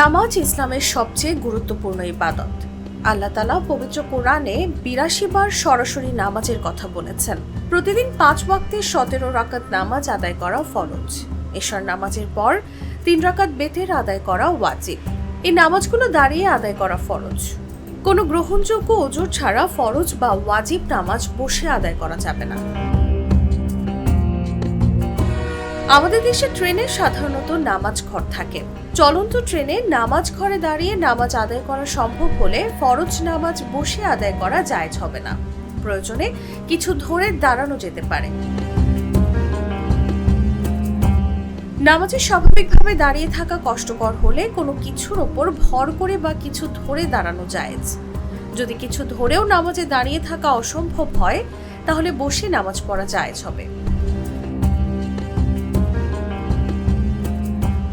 নামাজ ইসলামের সবচেয়ে গুরুত্বপূর্ণ ইবাদত। আল্লাহ তালা পবিত্র কোরআনে বিরাশি বার সরাসরি নামাজের কথা বলেছেন। প্রতিদিন পাঁচ ওয়াক্তে সতেরো রাকাত নামাজ আদায় করা ফরজ। এশার নামাজের পর তিন রাকাত বেতের আদায় করা ওয়াজিব। এই নামাজগুলো দাঁড়িয়ে আদায় করা ফরজ। কোনো গ্রহণযোগ্য ওজোর ছাড়া ফরজ বা ওয়াজিব নামাজ বসে আদায় করা যাবে না। আমাদের দেশে ট্রেনে সাধারণত নামাজ ঘর থাকে। চলন্ত ট্রেনে নামাজ ঘরে দাঁড়িয়ে নামাজ আদায় করা সম্ভব হলে ফরজ নামাজ বসে আদায় করা জায়জ হবে না। প্রয়োজনে কিছু ধরে দাঁড়ানো যেতে পারে। নামাজে স্বাভাবিকভাবে দাঁড়িয়ে থাকা কষ্টকর হলে কোনো কিছুর ওপর ভর করে বা কিছু ধরে দাঁড়ানো জায়েজ। যদি কিছু ধরেও নামাজে দাঁড়িয়ে থাকা অসম্ভব হয়, তাহলে বসে নামাজ পড়া জায়েজ হবে।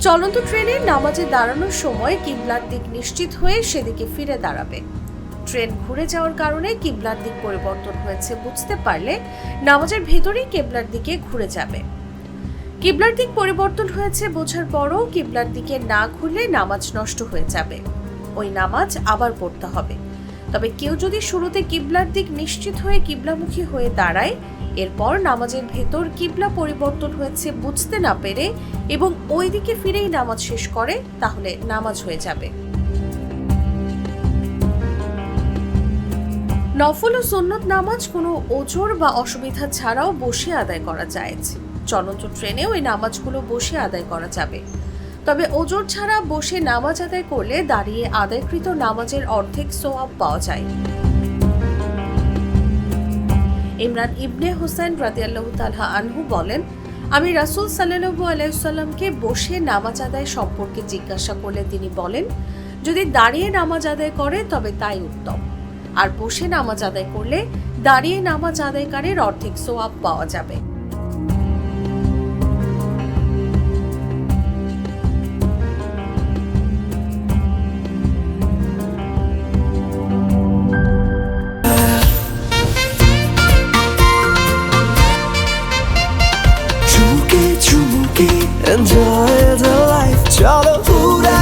চলন্ত ট্রেনে নামাজে দাঁড়ানোর সময় কিবলার দিক নিশ্চিত হয়ে সেদিকে ফিরে দাঁড়াবে। ট্রেন ঘুরে যাওয়ার কারণে কিবলার দিক পরিবর্তন হয়েছে বুঝতে পারলে নামাজের ভেতরেই কেবলার দিকে ঘুরে যাবে। কিবলার দিক পরিবর্তন হয়েছে বোঝার পরও কিবলার দিকে না ঘুরলে নামাজ নষ্ট হয়ে যাবে। ওই নামাজ আবার পড়তে হবে। তবে কেউ যদি শুরুতে কিবলার দিক নিশ্চিত হয়ে কিবলামুখী হয়ে দাঁড়ায়, এরপর নামাজের ভেতর কিবলা পরিবর্তন হয়েছে বুঝতে না পেরে এবং ওই দিকে ফিরেই নামাজ শেষ করে, তাহলে নামাজ হয়ে যাবে। নফল ও সুন্নত নামাজ কোনো ওজোর বা অসুবিধা ছাড়াও বসে আদায় করা যায়। চলন্ত ট্রেনেও এই নামাজগুলো বসে আদায় করা যাবে। তবে ওজোর ছাড়া বসে নামাজ আদায় করলে দাঁড়িয়ে আদায়কৃত নামাজের অর্ধেক সোয়াব পাওয়া যায়। ইমরান ইবনে হোসেন রাদিয়াল্লাহু তাআলা আনহু বলেন, আমি রাসূল সাল্লাল্লাহু আলাইহি সাল্লামকে বসে নামাজ আদায় সম্পর্কে জিজ্ঞাসা করলে তিনি বলেন, যদি দাঁড়িয়ে নামাজ আদায় করে, তবে তাই উত্তম। আর বসে নামাজ আদায় করলে দাঁড়িয়ে নামাজ আদায়কারীর অর্ধেক সোয়াব পাওয়া যাবে।